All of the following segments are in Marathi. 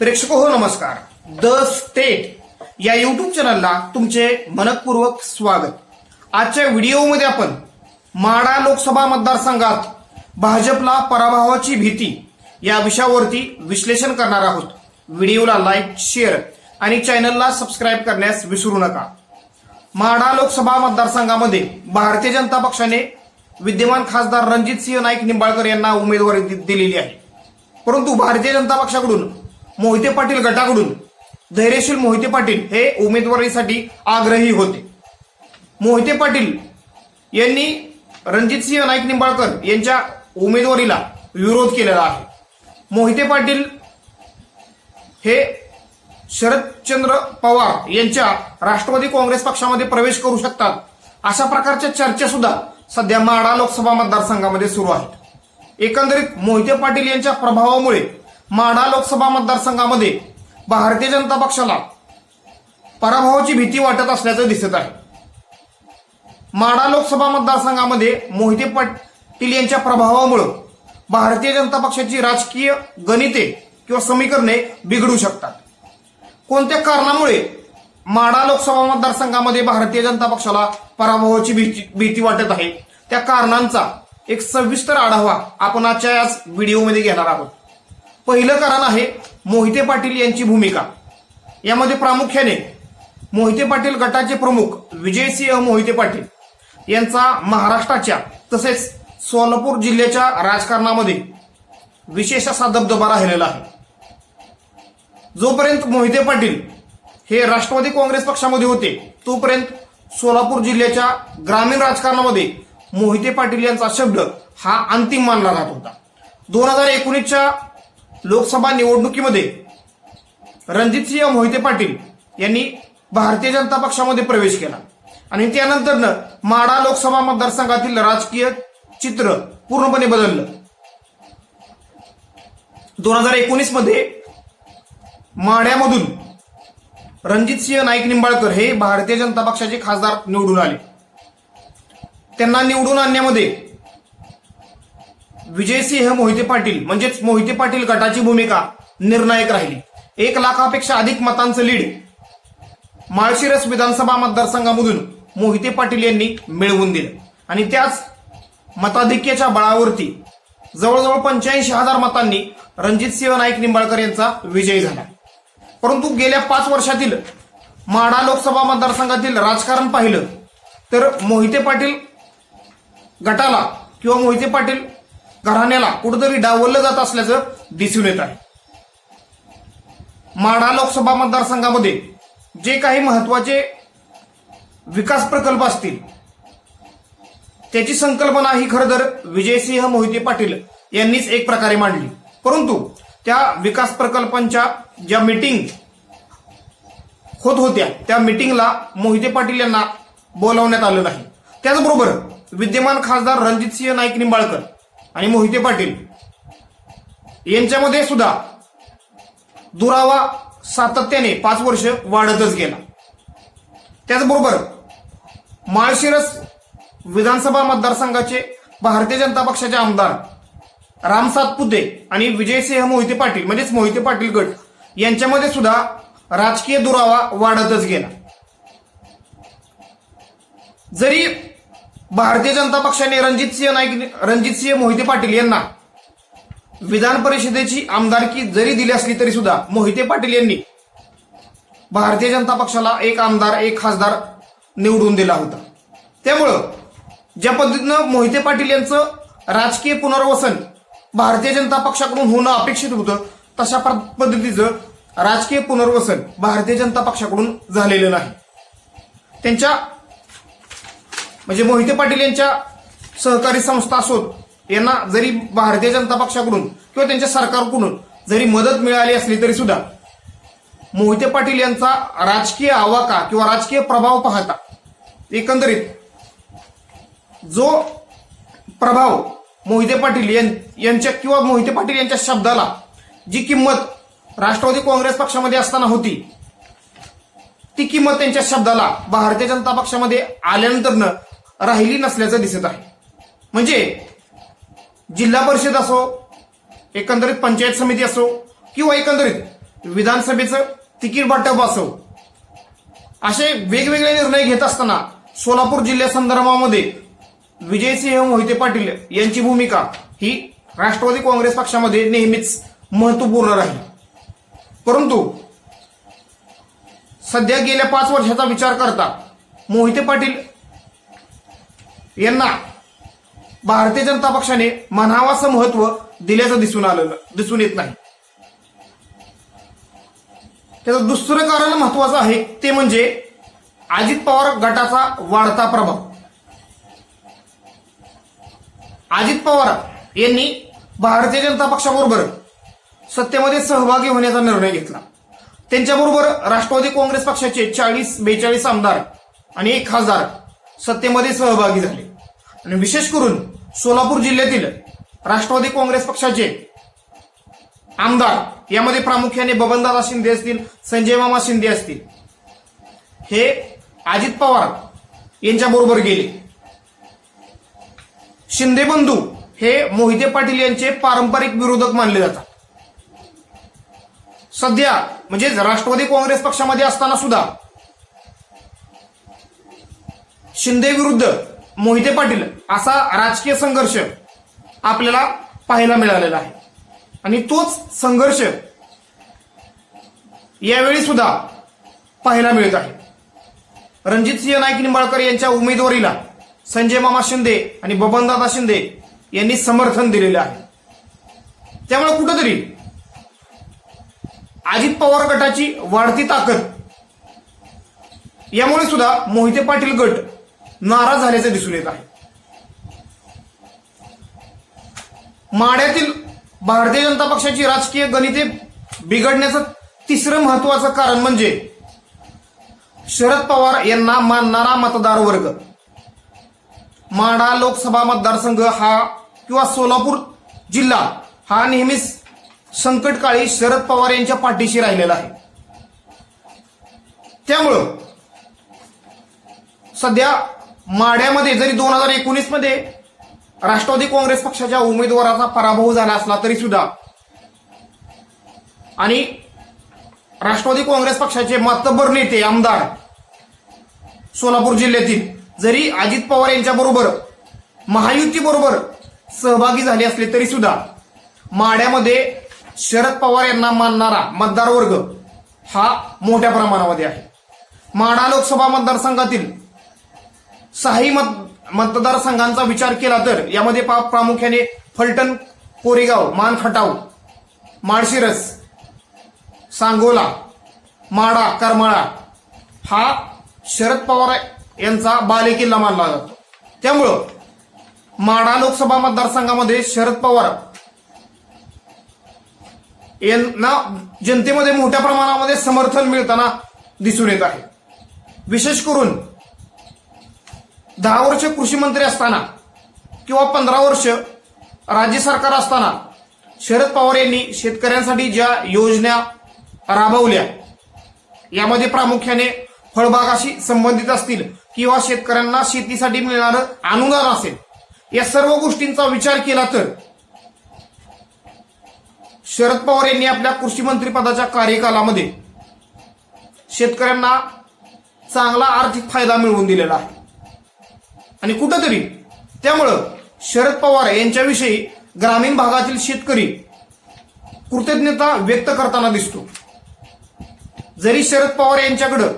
प्रेक्षक हो नमस्कार. द स्टेट या युट्यूब चॅनलला तुमचे मनपूर्वक स्वागत. आजच्या व्हिडिओमध्ये आपण माडा लोकसभा मतदारसंघात भाजपला पराभवाची भीती या विषयावरती विश्लेषण करणार आहोत. व्हिडिओला लाईक शेअर आणि चॅनलला सबस्क्राईब करण्यास विसरू नका. माडा लोकसभा मतदारसंघामध्ये भारतीय जनता पक्षाने विद्यमान खासदार रणजित सिंह नाईक निंबाळकर यांना उमेदवारी दि- दिलेली आहे. परंतु भारतीय जनता पक्षाकडून मोहिते पाटील गटाकडून धैर्यशील मोहिते पाटील हे उमेदवारीसाठी आग्रही होते. मोहिते पाटील यांनी रणजितसिंह नाईक निंबाळकर यांच्या उमेदवारीला विरोध केलेला आहे. मोहिते पाटील हे शरदचंद्र पवार यांच्या राष्ट्रवादी काँग्रेस पक्षामध्ये प्रवेश करू शकतात अशा प्रकारच्या चर्चा सुद्धा सध्या माडा लोकसभा मतदारसंघामध्ये सुरू आहेत. एकंदरीत मोहिते पाटील यांच्या प्रभावामुळे माढा लोकसभा मतदारसंघामध्ये भारतीय जनता पक्षाला पराभवाची भीती वाटत असल्याचं दिसत आहे. माढा लोकसभा मतदारसंघामध्ये मोहिते पाटील यांच्या प्रभावामुळं भारतीय जनता पक्षाची राजकीय गणिते किंवा समीकरणे बिघडू शकतात. कोणत्या कारणामुळे माढा लोकसभा मतदारसंघामध्ये भारतीय जनता पक्षाला पराभवाची भीती भीती वाटत आहे? त्या कारणांचा एक सविस्तर आढावा आपण आजच्या याच व्हिडिओमध्ये घेणार आहोत. पहिलं कारण आहे मोहिते पाटील यांची भूमिका. यामध्ये प्रामुख्याने मोहिते पाटील गटाचे प्रमुख विजयसिंह मोहिते पाटील यांचा महाराष्ट्राच्या तसेच सोलापूर जिल्ह्याच्या राजकारणामध्ये विशेष असा दबदबा राहिलेला आहे. जोपर्यंत मोहिते पाटील हे राष्ट्रवादी काँग्रेस पक्षामध्ये होते तोपर्यंत सोलापूर जिल्ह्याच्या ग्रामीण राजकारणामध्ये मोहिते पाटील यांचा शब्द हा अंतिम मानला जात होता. दोन हजार एकोणीसच्या लोकसभा निवडणुकीमध्ये रणजितसिंह मोहिते पाटील यांनी भारतीय जनता पक्षामध्ये प्रवेश केला. आणि त्यानंतरनं माडा लोकसभा मतदारसंघातील राजकीय चित्र पूर्णपणे बदललं. दोन हजार एकोणीसमध्ये माड्यामधून रणजितसिंह नाईक निंबाळकर हे भारतीय जनता पक्षाचे खासदार निवडून आले. त्यांना निवडून आणण्यामध्ये विजयसिंह मोहिते पाटील म्हणजेच मोहिते पाटील गटाची भूमिका निर्णायक राहिली. एक लाखापेक्षा अधिक मतांचं लीड माळशिरस विधानसभा मतदारसंघामधून मोहिते पाटील यांनी मिळवून दिलं. आणि त्याच मताधिक्याच्या बळावरती जवळजवळ पंच्याऐंशी हजार मतांनी रणजितसिंह नाईक निंबाळकर यांचा विजय झाला. परंतु गेल्या पाच वर्षातील माढा लोकसभा मतदारसंघातील राजकारण पाहिलं तर मोहिते पाटील गटाला किंवा मोहिते पाटील घराण्याला कुठेतरी डावललं जात असल्याचं दिसून येत आहे. माढा लोकसभा मतदारसंघामध्ये जे काही महत्त्वाचे विकास प्रकल्प असतील त्याची संकल्पना ही खरं तर विजयसिंह मोहिते पाटील यांनीच एक प्रकारे मांडली. परंतु त्या विकास प्रकल्पांच्या ज्या मीटिंग होत होत्या त्या मीटिंगला मोहिते पाटील यांना बोलावण्यात आलं नाही. त्याचबरोबर विद्यमान खासदार रणजितसिंह नाईक निंबाळकर आणि मोहिते पाटील. यांच्यामध्ये सुद्धा दुरावा सातत्याने पाच वर्ष वाढतच गेला. त्याचबरोबर माळशिरस विधानसभा मतदारसंघाचे भारतीय जनता पक्षाचे आमदार राम सातपुते आणि विजयसिंह मोहिते पाटील म्हणजेच मोहिते पाटील गट यांच्यामध्ये सुद्धा राजकीय दुरावा वाढतच गेला. जरी भारतीय जनता पक्षाने रणजित सिंह नाईक रणजित सिंह मोहिते पाटील यांना विधान परिषदेची आमदारकी जरी दिली असली तरी सुद्धा मोहिते पाटील यांनी भारतीय जनता पक्षाला एक आमदार एक खासदार निवडून दिला होता. त्यामुळं ज्या पद्धतीनं मोहिते पाटील यांचं राजकीय पुनर्वसन भारतीय जनता पक्षाकडून होणं अपेक्षित होतं तशा प- पद्धतीचं राजकीय पुनर्वसन भारतीय जनता पक्षाकडून झालेलं नाही. त्यांच्या म्हणजे मोहिते पाटील यांच्या सहकारी संस्था असोत यांना जरी भारतीय जनता पक्षाकडून किंवा त्यांच्या सरकारकडून जरी मदत मिळाली असली तरी सुद्धा मोहिते पाटील यांचा राजकीय आवाका किंवा राजकीय प्रभाव पाहता एकंदरीत जो प्रभाव मोहिते पाटील यां- यांच्या किंवा मोहिते पाटील यांच्या शब्दाला जी किंमत राष्ट्रवादी काँग्रेस पक्षामध्ये असताना होती ती किंमत त्यांच्या शब्दाला भारतीय जनता पक्षामध्ये आल्यानंतरनं राहिली नसल्याचं दिसत आहे. म्हणजे जिल्हा परिषद असो एकंदरीत पंचायत समिती असो किंवा एकंदरीत विधानसभेचं तिकीट वाटप असो असे वेगवेगळे निर्णय घेत असताना सोलापूर जिल्ह्यासंदर्भामध्ये विजयसिंह मोहिते पाटील यांची भूमिका ही राष्ट्रवादी काँग्रेस पक्षामध्ये नेहमीच महत्त्वपूर्ण राहील. परंतु सध्या गेल्या पाच वर्षाचा विचार करता मोहिते पाटील यांना भारतीय जनता पक्षाने म्हणावाचं महत्त्व दिल्याचं दिसून आलेलं दिसून येत नाही. त्याचं दुसरं कारण महत्वाचं आहे ते म्हणजे अजित पवार गटाचा वाढता प्रभाव. अजित पवार यांनी भारतीय जनता पक्षाबरोबर सत्तेमध्ये सहभागी होण्याचा निर्णय घेतला. त्यांच्याबरोबर राष्ट्रवादी काँग्रेस पक्षाचे चाळीस बेचाळीस आमदार आणि एक खासदार सत्तेमध्ये सहभागी झाले. आणि विशेष करून सोलापूर जिल्ह्यातील राष्ट्रवादी काँग्रेस पक्षाचे आमदार यामध्ये प्रामुख्याने बबनदादा शिंदे असतील संजय मामा शिंदे असतील हे अजित पवार यांच्या बरोबर गेले. शिंदे बंधू हे मोहिते पाटील यांचे पारंपरिक विरोधक मानले जातात. सध्या म्हणजे राष्ट्रवादी काँग्रेस पक्षामध्ये असताना सुद्धा शिंदे विरुद्ध मोहिते पाटील असा राजकीय संघर्ष आपल्याला पाहायला मिळालेला आहे. आणि तोच संघर्ष यावेळी सुद्धा पाहायला मिळत आहे. रणजित सिंह नाईक निंबाळकर यांच्या उमेदवारीला संजय मामा शिंदे आणि बबनदादा शिंदे यांनी समर्थन दिलेले आहे. त्यामुळे कुठंतरी अजित पवार गटाची वाढती ताकद यामुळे सुद्धा मोहिते पाटील गट नाराज झाल्याचे दिसून येत आहे. माढ्यातील भारतीय जनता पक्षाची राजकीय गणिते बिघडण्याचं तिसरं महत्वाचं कारण म्हणजे शरद पवार यांना मानणारा मतदार वर्ग. माढा लोकसभा मतदारसंघ हा किंवा सोलापूर जिल्हा हा नेहमीच संकटकाळी शरद पवार यांच्या पाठीशी राहिलेला आहे. त्यामुळं सध्या माढ्यामध्ये जरी दोन हजार एकोणीसमध्ये राष्ट्रवादी काँग्रेस पक्षाच्या उमेदवाराचा पराभव झाला असला तरी सुद्धा आणि राष्ट्रवादी काँग्रेस पक्षाचे मातब्बर नेते आमदार सोलापूर जिल्ह्यातील जरी अजित पवार यांच्या बरोबर महायुती बरोबर सहभागी झाले असले तरी सुद्धा माड्यामध्ये शरद पवार यांना मानणारा मतदार वर्ग हा मोठ्या प्रमाणामध्ये आहे. माडा लोकसभा मतदारसंघातील सहाही मत मतदारसंघांचा विचार केला तर यामध्ये पा- प्रामुख्याने फलटण कोरेगाव मानखटाव माळशिरस सांगोला माडा करमाळा हा शरद पवार यांचा बालेकिल्ला मानला जातो. त्यामुळं माडा लोकसभा मतदारसंघामध्ये शरद पवार यांना जनतेमध्ये मोठ्या प्रमाणामध्ये समर्थन मिळताना दिसून येत आहे. विशेष करून दहा वर्ष कृषी मंत्री असताना किंवा पंधरा वर्ष राज्य सरकार असताना शरद पवार यांनी शेतकऱ्यांसाठी ज्या योजना राबवल्या यामध्ये प्रामुख्याने फळबागाशी संबंधित असतील किंवा शेतकऱ्यांना शेतीसाठी मिळणारं अनुदान असेल या सर्व गोष्टींचा विचार केला तर शरद पवार यांनी आपल्या कृषी मंत्रीपदाच्या कार्यकालामध्ये शेतकऱ्यांना चांगला आर्थिक फायदा मिळवून दिलेला आहे. आणि कुठंतरी त्यामुळं शरद पवार यांच्याविषयी ग्रामीण भागातील शेतकरी कृतज्ञता व्यक्त करताना दिसतो. जरी शरद पवार यांच्याकडं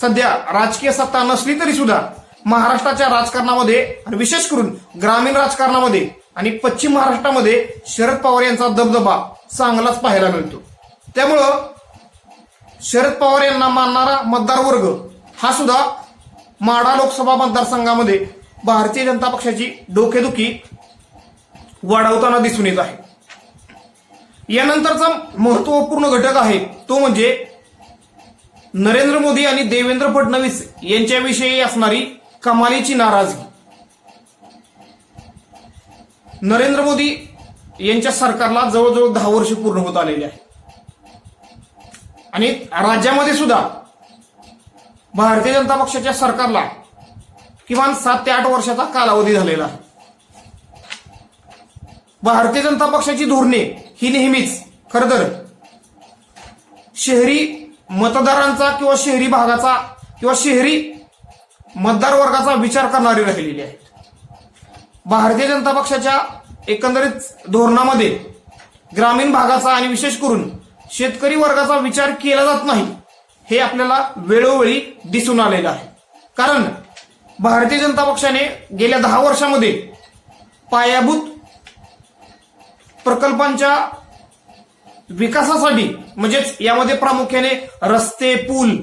सध्या राजकीय सत्ता नसली तरी सुद्धा महाराष्ट्राच्या राजकारणामध्ये आणि विशेष करून ग्रामीण राजकारणामध्ये आणि पश्चिम महाराष्ट्रामध्ये शरद पवार यांचा दबदबा चांगलाच पाहायला मिळतो. त्यामुळं शरद पवार यांना मानणारा मतदार वर्ग हा सुद्धा माडा लोकसभा मतदारसंघामध्ये भारतीय जनता पक्षाची डोकेदुखी वाढवताना दिसून येत आहे. यानंतरचा महत्त्वपूर्ण घटक आहे तो म्हणजे नरेंद्र मोदी आणि देवेंद्र फडणवीस यांच्याविषयी असणारी कमालीची नाराजगी नरेंद्र मोदी यांच्या सरकारला जवळजवळ दहा वर्ष पूर्ण होत आलेली आहे. आणि राज्यामध्ये सुद्धा भारतीय जनता पक्षाच्या सरकारला किमान सात ते आठ वर्षाचा कालावधी झालेला. भारतीय जनता पक्षाची धोरणे ही नेहमीच खर तर शहरी मतदारांचा किंवा शहरी भागाचा किंवा शहरी मतदार वर्गाचा विचार करणारी राहिलेली आहे. भारतीय जनता पक्षाच्या एकंदरीत धोरणामध्ये ग्रामीण भागाचा आणि विशेष करून शेतकरी वर्गाचा विचार केला जात नाही. हे आपल्याला वेळोवेळी दिसून आलेलं आहे. कारण भारतीय जनता पक्षाने गेल्या दहा वर्षामध्ये पायाभूत प्रकल्पांच्या विकासासाठी म्हणजेच यामध्ये प्रामुख्याने रस्ते पूल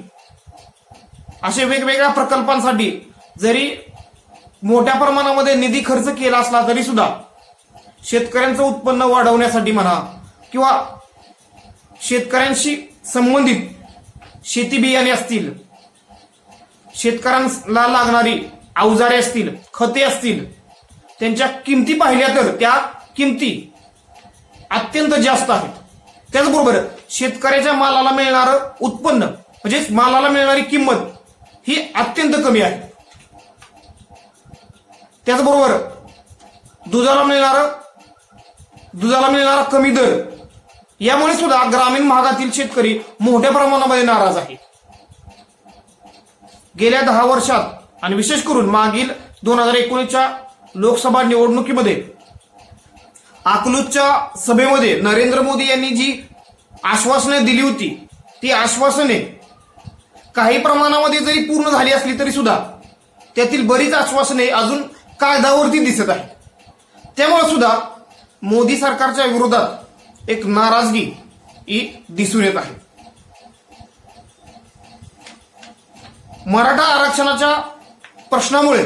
असे वेगवेगळ्या प्रकल्पांसाठी जरी मोठ्या प्रमाणामध्ये निधी खर्च केला असला तरी सुद्धा शेतकऱ्यांचं उत्पन्न वाढवण्यासाठी म्हणा किंवा शेतकऱ्यांशी संबंधित शेती बियाणे असतील शेतकऱ्यांना लागणारी अवजारे असतील खते असतील त्यांच्या किमती पाहिल्या तर त्या किमती अत्यंत जास्त आहेत. त्याचबरोबर शेतकऱ्याच्या मालाला मिळणारं उत्पन्न म्हणजेच मालाला मिळणारी किंमत ही अत्यंत कमी आहे. त्याचबरोबर दुधाला मिळणारं दुधाला मिळणारा कमी दर यामुळे सुद्धा ग्रामीण भागातील शेतकरी मोठ्या प्रमाणामध्ये नाराज आहे गेल्या दहा वर्षात आणि विशेष करून मागील दोन हजार एकोणीसच्या लोकसभा निवडणुकीमध्ये अकलूजच्या सभेमध्ये नरेंद्र मोदी यांनी जी आश्वासने दिली होती ती आश्वासने काही प्रमाणामध्ये जरी पूर्ण झाली असली तरी सुद्धा त्यातील बरीच आश्वासने अजून कागदावरती दिसत आहेत. त्यामुळे सुद्धा मोदी सरकारच्या विरोधात एक नाराजगी ही दिसून येत आहे. मराठा आरक्षणाच्या प्रश्नामुळे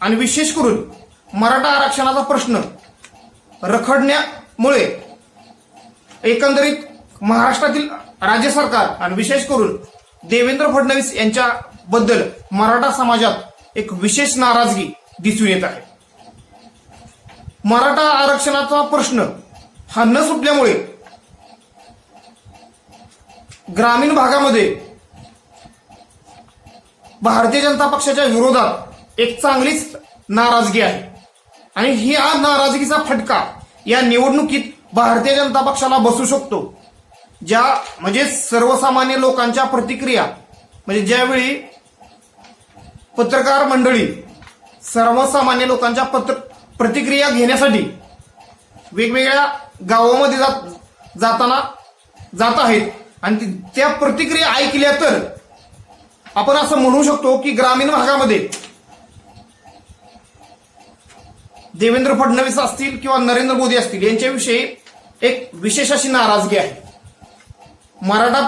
आणि विशेष करून मराठा आरक्षणाचा प्रश्न रखडण्यामुळे एकंदरीत महाराष्ट्रातील राज्य सरकार आणि विशेष करून देवेंद्र फडणवीस यांच्याबद्दल मराठा समाजात एक विशेष नाराजगी दिसून येत आहे. मराठा आरक्षणाचा प्रश्न हा न सुटल्यामुळे ग्रामीण भागामध्ये भारतीय जनता पक्षाच्या विरोधात एक चांगलीच नाराजगी आहे. आणि ही हा नाराजगीचा फटका या निवडणुकीत भारतीय जनता पक्षाला बसू शकतो. ज्या म्हणजे सर्वसामान्य लोकांच्या प्रतिक्रिया म्हणजे ज्यावेळी पत्रकार मंडळी सर्वसामान्य लोकांच्या पत्र प्रतिक्रिया घेण्यासाठी वेगवेगळ्या गावामध्ये जात जाताना जात आहेत. आणि त्या प्रतिक्रिया ऐकल्या तर आपण असं म्हणू शकतो की ग्रामीण भागामध्ये देवेंद्र फडणवीस असतील किंवा नरेंद्र मोदी असतील यांच्याविषयी एक विशेष अशी नाराजगी आहे. मराठा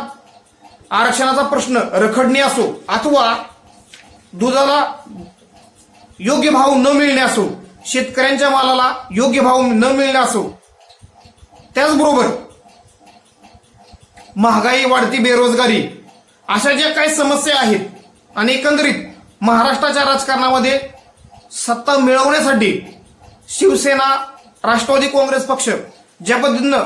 आरक्षणाचा प्रश्न रखडणे असो अथवा दुधाला योग्य भाव न मिळणे असो शेतकऱ्यांच्या मालाला योग्य भाव न मिळणे असो त्याचबरोबर महागाई वाढती बेरोजगारी अशा ज्या काही समस्या आहेत आणि एकंदरीत महाराष्ट्राच्या राजकारणामध्ये सत्ता मिळवण्यासाठी शिवसेना राष्ट्रवादी काँग्रेस पक्ष ज्या पद्धतीनं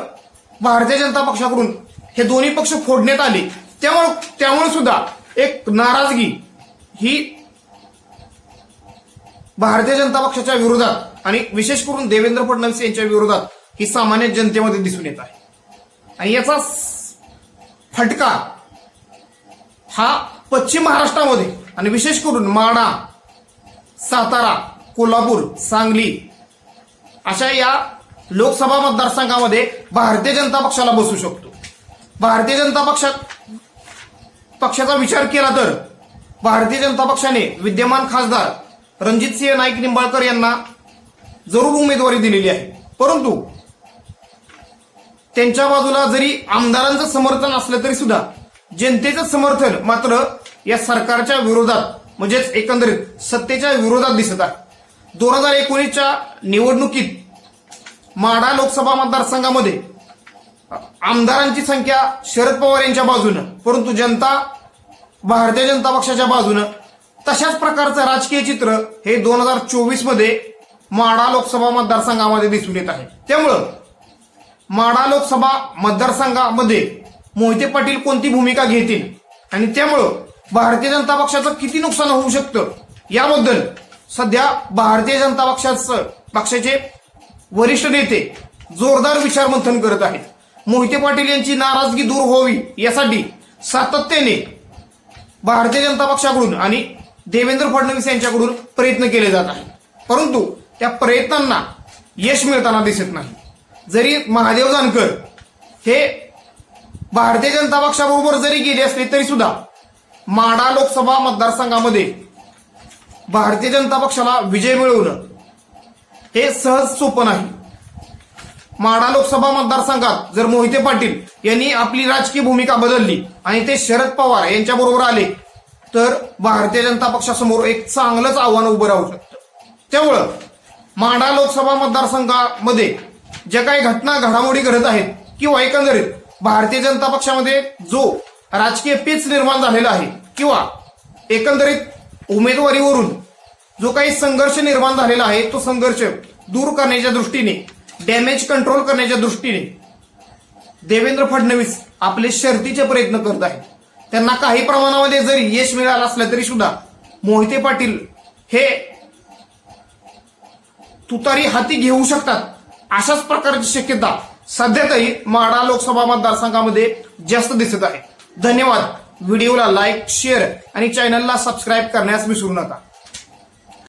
भारतीय जनता पक्षाकडून हे दोन्ही पक्ष फोडण्यात आले त्यामुळे त्यामुळे सुद्धा एक नाराजगी ही भारतीय जनता पक्षाच्या विरोधात आणि विशेष करून देवेंद्र फडणवीस यांच्या विरोधात ही सामान्य जनतेमध्ये दिसून येत आहे. आणि याचा फटका हा पश्चिम महाराष्ट्रामध्ये आणि विशेष करून माडा सातारा कोल्हापूर सांगली अशा या लोकसभा मतदारसंघामध्ये भारतीय जनता पक्षाला बसू शकतो. भारतीय जनता पक्षात पक्षाचा विचार केला तर भारतीय जनता पक्षाने विद्यमान खासदार रणजितसिंह नाईक निंबाळकर यांना जरूर उमेदवारी दिलेली आहे. परंतु त्यांच्या बाजूला जरी आमदारांचं समर्थन असलं तरी सुद्धा जनतेचं समर्थन मात्र या सरकारच्या विरोधात म्हणजेच एकंदरीत सत्तेच्या विरोधात दिसत आहे. दोन हजार एकोणीसच्या निवडणुकीत माढा लोकसभा मतदारसंघामध्ये आमदारांची संख्या शरद पवार यांच्या बाजूनं परंतु जनता भारतीय जनता पक्षाच्या बाजूनं तशाच प्रकारचं राजकीय चित्र हे दोन हजार चोवीसमध्ये माढा लोकसभा मतदारसंघामध्ये दिसून येत आहे. त्यामुळं माडा लोकसभा मतदारसंघामध्ये मोहिते पाटील कोणती भूमिका घेतील? आणि त्यामुळं भारतीय जनता पक्षाचं किती नुकसान होऊ शकतं? याबद्दल सध्या भारतीय जनता पक्षाचं पक्षाचे वरिष्ठ नेते जोरदार विचार मंथन करत आहेत. मोहिते पाटील यांची नाराजगी दूर व्हावी यासाठी सातत्याने भारतीय जनता पक्षाकडून आणि देवेंद्र फडणवीस यांच्याकडून प्रयत्न केले जात आहेत. परंतु त्या प्रयत्नांना यश मिळताना दिसत नाही. जरी महादेव जानकर हे भारतीय जनता पक्षाबरोबर जरी गेले असले तरी सुद्धा माडा लोकसभा मतदारसंघामध्ये भारतीय जनता पक्षाला विजय मिळवणं हे सहज सोपं नाही. माडा लोकसभा मतदारसंघात जर मोहिते पाटील यांनी आपली राजकीय भूमिका बदलली आणि ते शरद पवार यांच्याबरोबर आले तर भारतीय जनता पक्षासमोर एक चांगलंच आव्हान उभं राहू शकतं. त्यामुळं माडा लोकसभा मतदारसंघामध्ये ज्या काही घटना घडामोडी घडत आहेत किंवा एकंदरीत भारतीय जनता पक्षामध्ये जो राजकीय पेच निर्माण झालेला आहे किंवा एकंदरीत उमेदवारीवरून जो काही संघर्ष निर्माण झालेला आहे तो संघर्ष दूर करण्याच्या दृष्टीने डॅमेज कंट्रोल करण्याच्या दृष्टीने देवेंद्र फडणवीस आपले शर्तीचे प्रयत्न करत आहेत. त्यांना काही प्रमाणामध्ये जरी यश मिळालं असलं तरी सुद्धा मोहिते पाटील हे तुतारी हाती घेऊ शकतात. अशाच प्रकारची शक्यता सध्या तरी माडा लोकसभा मतदारसंघामध्ये जास्त दिसत आहे. धन्यवाद. व्हिडिओला लाईक शेअर आणि चॅनलला सबस्क्राईब करण्यास विसरू नका.